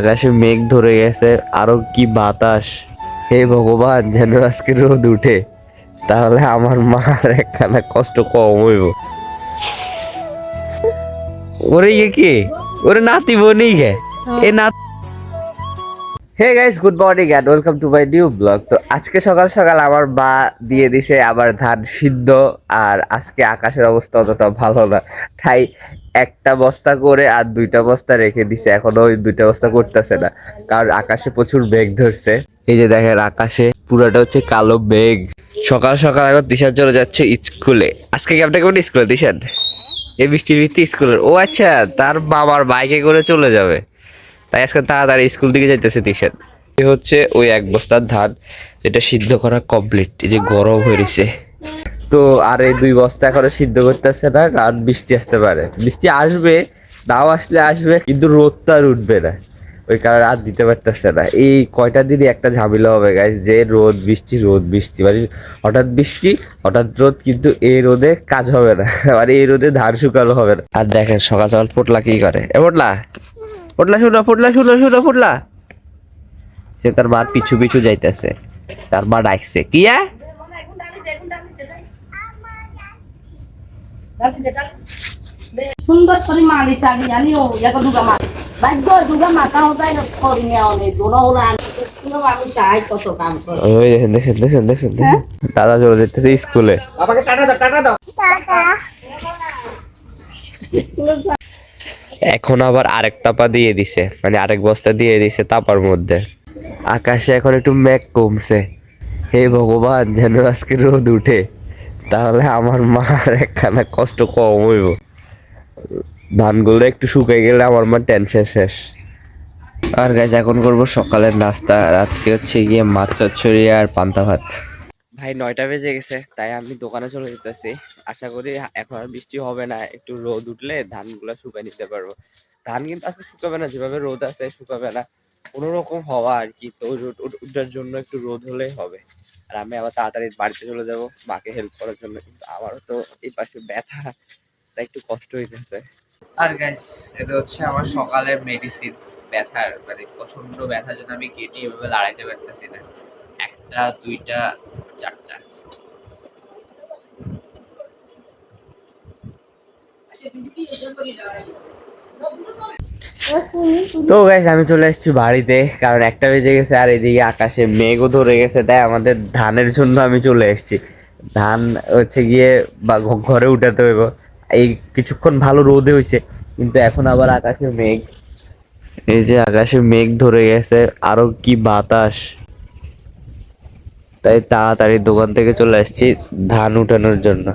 আকাশে মেঘ ধরে গেছে, আরও কি বাতাস? হে ভগবান, যেন আজকে রোদ উঠে, তাহলে আমার মার একখানা কষ্ট কম হইব। ওরে কে? ওরে নাতি বোনই গে এ না হে guys good morning and welcome to my new blog তো আজকে সকাল সকাল আমার মা দিয়ে দিছে আবার ধান সিদ্ধ আর আজকে আকাশের অবস্থা অতটা ভালো না। তাই একটা বস্তা করে আর দুইটা বস্তা রেখে দিছে, এখনও ওই দুইটা বস্তা করতেছে না। কারণ আকাশে প্রচুর মেঘ ধরছে। এই যে দেখেন আকাশে পুরোটা হচ্ছে কালো মেঘ। সকাল সকাল এখন দিশার চলে যাচ্ছে স্কুলে। আজকে কি আপনাকে স্কুলে, দিশান? এই বৃষ্টির ভিত্তি স্কুলের। ও আচ্ছা তার বাবার বাইকে করে চলে যাবে। তাই আজকে তাড়াতাড়ি স্কুল দিকে যাইতেছে টিউশন এ হচ্ছে ওই এক বস্তার ধান, যেটা সিদ্ধ করা কমপ্লিট এই যে গরম হয়ে রয়েছে তো আর এই দুই বস্তা এখনও সিদ্ধ করতেছে না, কারণ বৃষ্টি আসতে পারে। বৃষ্টি আসবে, নাও আসলে আসবে, কিন্তু রোদটা আর উঠবে না। ওই কারণে আর দিতে পারতেছে না। এই কয়টা দিনই একটা ঝামেলা হবে গাইজ যে রোদ, বৃষ্টি রোদ, বৃষ্টি। মানে হঠাৎ বৃষ্টি, হঠাৎ রোদ, কিন্তু এই রোদে কাজ হবে না। মানে এই রোদে ধান শুকানো হবে না। আর দেখেন সকাল সকাল পোটলা কি করে? এ পোটলা ফুটলা শুনো ফুটলা শুনো শুনো ফুটলা। সে তার মার পিছু পিছু যাইতেছে। তার মা ডাকছে কি আ? সুন্দর করে দুগা ভাগ্য দুগা মাথা হতাই দোনো ওরা দেখছেন দাদা চলে যেতেছে স্কুলে। বাবাকে টাটা দাও টাটা দাও। এখন আবার আরেক তাপা দিয়ে দিছে মানে আরেক বস্তা দিয়ে দিছে তাপার মধ্যে। আকাশে এখন একটু মেঘ কমছে। হে ভগবান, যেন আজকে রোদ উঠে, তাহলে আমার মার একখানা কষ্ট কম হইব। ধানগুলো একটু শুকিয়ে গেলে আমার মা টেনশন শেষ। আর গাছ এখন করব সকালের নাস্তা। আর আজকে হচ্ছে গিয়ে মাছ চচ্চড়ি আর পান্তা ভাত। ভাই, নয়টা বেজে গেছে, তাই আমি দোকানে চলে যেতেছি। আশা করি এখন আর বৃষ্টি হবে না, একটু রোদ উঠলে ধানগুলো শুকাই নিতে পারব। ধান কিন্তু আজকে শুকাবে না, যেভাবে রোদ আছে শুকাবে না। কোনো রকম হওয়া আর কি, তো রোদ উঠ- উঠার জন্য একটু রোদ হলেই হবে। আর আমি আবার তাড়াতাড়ি বাড়িতে চলে যাব, মাকে হেল্প করার জন্য, কিন্তু আমারও তো এই পাশে ব্যথা, তাই একটু কষ্ট হইতেছে। আর গাইস এটা হচ্ছে আমার সকালের মেডিসিন ব্যথার মানে প্রচণ্ড ব্যথার জন্য আমি কেটে এভাবে দাঁড়াইতে পারতেছি না। একটা, দুইটা চারটা। তো গাইস আমি চলে এসেছি বাড়িতে, কারণ একটা বেজে গেছে আর এদিকে আকাশে মেঘও ধরে গেছে। তাই আমাদের ধানের জন্য আমি চলে এসেছি। ধান হচ্ছে গিয়ে বা ঘরে উঠাতে হইব। এই কিছুক্ষণ ভালো রোদে হয়েছে কিন্তু এখন আবার আকাশে মেঘ। এই যে আকাশে মেঘ ধরে গেছে, আরও কি বাতাস। তাই তাড়াতাড়ি দোকান থেকে চলে আসছি ধান উঠানোর জন্য।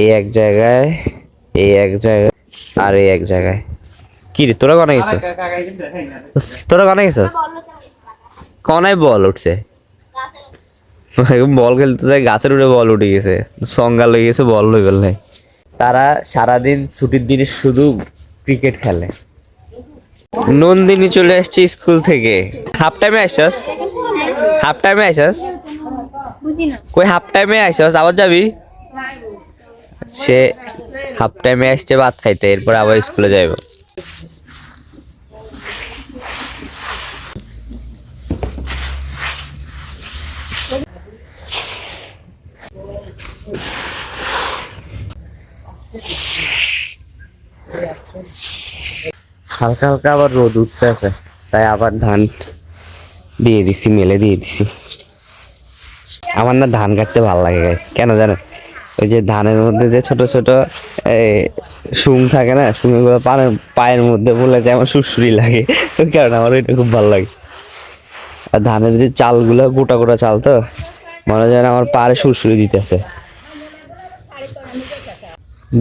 এই এক জায়গায়, এই এক জায়গায়, আর এই এক জায়গায়। কি রে, তোরা কনে গেছিস? তোরা কনে গেছিস? কনায় বল উঠছে। বল খেলতে যায়, গাছের উঠে বল উঠে গেছে। সংজ্ঞা লেগে গেছে, বল হয়ে গেল নাই। তারা সারাদিন ছুটির দিনে শুধু ক্রিকেট খেলে। নন্দিনী চলে আসছে স্কুল থেকে। হাফ টাইমে আসছস? হাফ টাইমে আসছস? কই হাফ টাইমে আসছস আবার যাবি? সে হাফ টাইমে আসছে ভাত খাইতে, এরপর আবার স্কুলে যাইব। হালকা হালকা আবার রোদ উঠতে আছে তাই আবার ধান দিয়ে দিছি, মেলে দিয়ে দিছি। আমার না ধান কাটতে ভালো লাগে, guys। কেন জানেন? ওই যে ধানের মধ্যে যে ছোট ছোট শুং থাকে না শুংগুলো পানের, পায়ের মধ্যে বলে যে আমার সুরসুরি লাগে, ওই কারণে আমার ওইটা খুব ভালো লাগে। আর ধানের যে চালগুলো, গোটা গোটা চাল তো, মনে হয় আমার পায়ে সুরসুরি দিতেছে।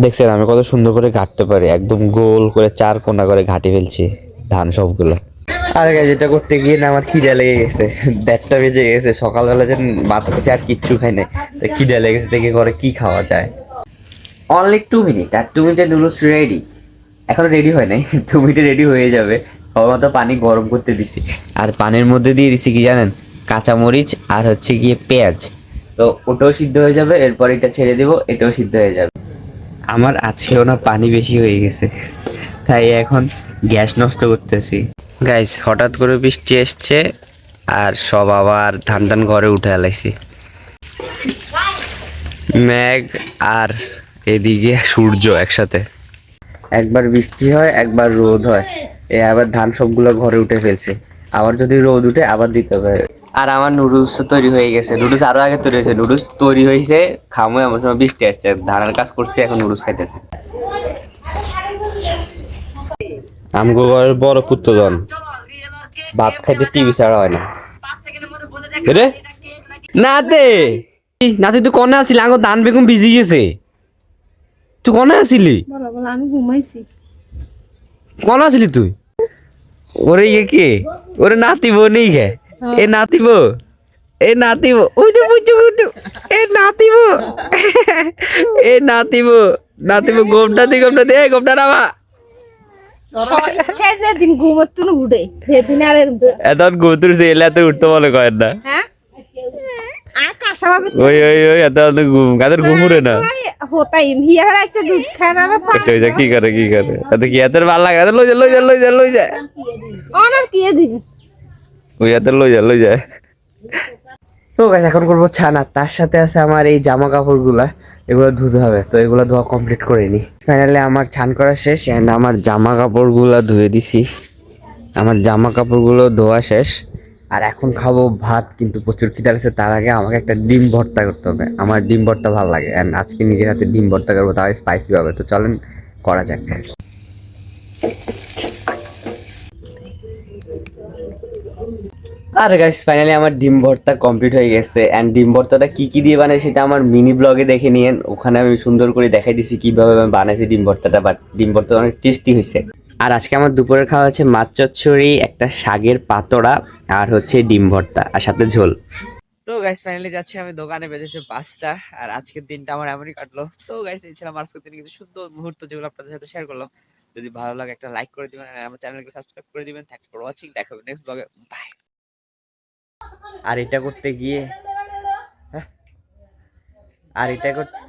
দেখছেন, আমি কত সুন্দর করে ঘাটতে পারি, একদম গোল করে চার কোনা করে ঘাটি ফেলছি ধান সবগুলো। আর গাইজ যেটা করতে গিয়ে না আমার খিদে লেগে গেছে। দেড়টা বেজে গেছে, সকালবেলা যে মাথা কাছে আর কিচ্ছু খাই নাই। তো খিদে লেগে গেছে দেখে করে কি খাওয়া যায়। অনলি টু মিনিট আর টু মিনিটের নুডলস রেডি এখনও রেডি হয় নাই টু মিনিটে রেডি হয়ে যাবে। সবেমাত্র পানি গরম করতে দিছি। আর পানির মধ্যে দিয়ে দিছি কি জানেন? কাঁচামরিচ আর হচ্ছে গিয়ে পেঁয়াজ। তো ওটাও সিদ্ধ হয়ে যাবে, এরপর এটা ছেড়ে দেবো, এটাও সিদ্ধ হয়ে যাবে। আমার আছেও না পানি বেশি হয়ে গেছে। তাই এখন গ্যাস নষ্ট করতেছি। গাইস হঠাৎ করে বৃষ্টি এসছে আর সব আবার ধান টান ঘরে উঠে এলাইছি মেঘ আর এদিকে সূর্য একসাথে। একবার বৃষ্টি হয়, একবার রোদ হয়। এ আবার ধান সবগুলো ঘরে উঠে ফেলছে। আবার যদি রোদ উঠে, আবার দিতে হবে। আর আমার নুডলস তৈরি হয়ে গেছে। নুডলস আরও আগে তৈরি হয়েছে। নুডলস তৈরি হয়েছে, খামো এমন সময় বৃষ্টি আসছে। ধানের কাজ করছে, এখন নুডলস খাইতেছে। আমগো ঘরের বড় পুত্রজন ভাত খাইতে টিভি ছাড়া হয় না। রে? নাতে! নাতে তুই কনে আসিলি? আঙ্গো দান বেগুন ভিজি গেছে। তুই কনে আসিলি? আমি ঘুমাইছি। কনে আসিলি তুই? ওরে ইয়ে কে? ওরে নাতিব নেই গে এ নাতিব এ নাতিব উঠু উঠু উঠু এ নাতিব এ নাতিব নাতিব গোমটা দি গোমটা দে গোমটা নামা। যেদিন ঘুমোতো উঠে সেদিন আর এরম করে। সে এলে এত উঠতে বলে কয়েন না। হ্যাঁ? আকাশ ভাবে ওই ওই ওই এত ঘুম কাদের ঘুমুরে না। হতাই হিয়া রাখছে দুধ খায় না আচ্ছা ওই যা কি করে কি করে? তাতে কি এত ভালো লাগে? এত লই যা লই যা লই যা লই যা। অনার কি দিবি। ওই এত লই যা লই যা। তো গাছ এখন করব ছানা। তার সাথে আছে আমার এই জামা কাপড়গুলা। এগুলো ধুতে হবে। তো এগুলো ধোয়া কমপ্লিট করে নি। ফাইনালি আমার ছান করা শেষ and আমার জামা কাপড়গুলো ধুয়ে দিছি। আমার জামা কাপড়গুলো ধোয়া শেষ। আর এখন খাব ভাত, কিন্তু প্রচুর খিদে লাগছে, তার আগে আমাকে একটা ডিম ভর্তা করতে হবে। আমার ডিম ভর্তা ভালো লাগে অ্যান্ড আজকে নিজের হাতে ডিম ভর্তা করব, তাহলে স্পাইসি হবে। তো চলেন, করা যাক। আর গাইস ফাইনালি আমার ডিম ভর্তা কমপ্লিট হয়ে গেছে। অ্যান্ড ডিম ভর্তাটা কি কি দিয়ে বানাই সেটা আমার মিনি ব্লগে দেখে নিয়েন। ওখানে আমি সুন্দর করে দেখাই দিছি কীভাবে আমি বানাইছি ডিম ভর্তাটা বাট ডিম ভর্তা অনেক টেস্টি হয়েছে। আর আজকে আমার দুপুরের খাওয়া হচ্ছে মাছ চচ্চড়ি, একটা শাকের পাতোড়া, আর হচ্ছে ডিম ভর্তা, আর সাথে ঝোল। তো গাইস ফাইনালি যাচ্ছি আমি দোকানে বেজেছে পাঁচটা, আর আজকের দিনটা আমার এমনই কাটলো। তো গাইস এই ছিল আমার আজকের দিনে কিছু সুন্দর মুহূর্ত যেগুলো আপনাদের সাথে শেয়ার করলাম। যদি ভালো লাগে একটা লাইক করে দিবেন, আর আমার চ্যানেলকে সাবস্ক্রাইব করে দিবেন। থ্যাংকস ফর ওয়াচিং দেখা হবে নেক্সট ব্লগে বাই আর এটা করতে গিয়ে হ্যাঁ? আর এটা করতে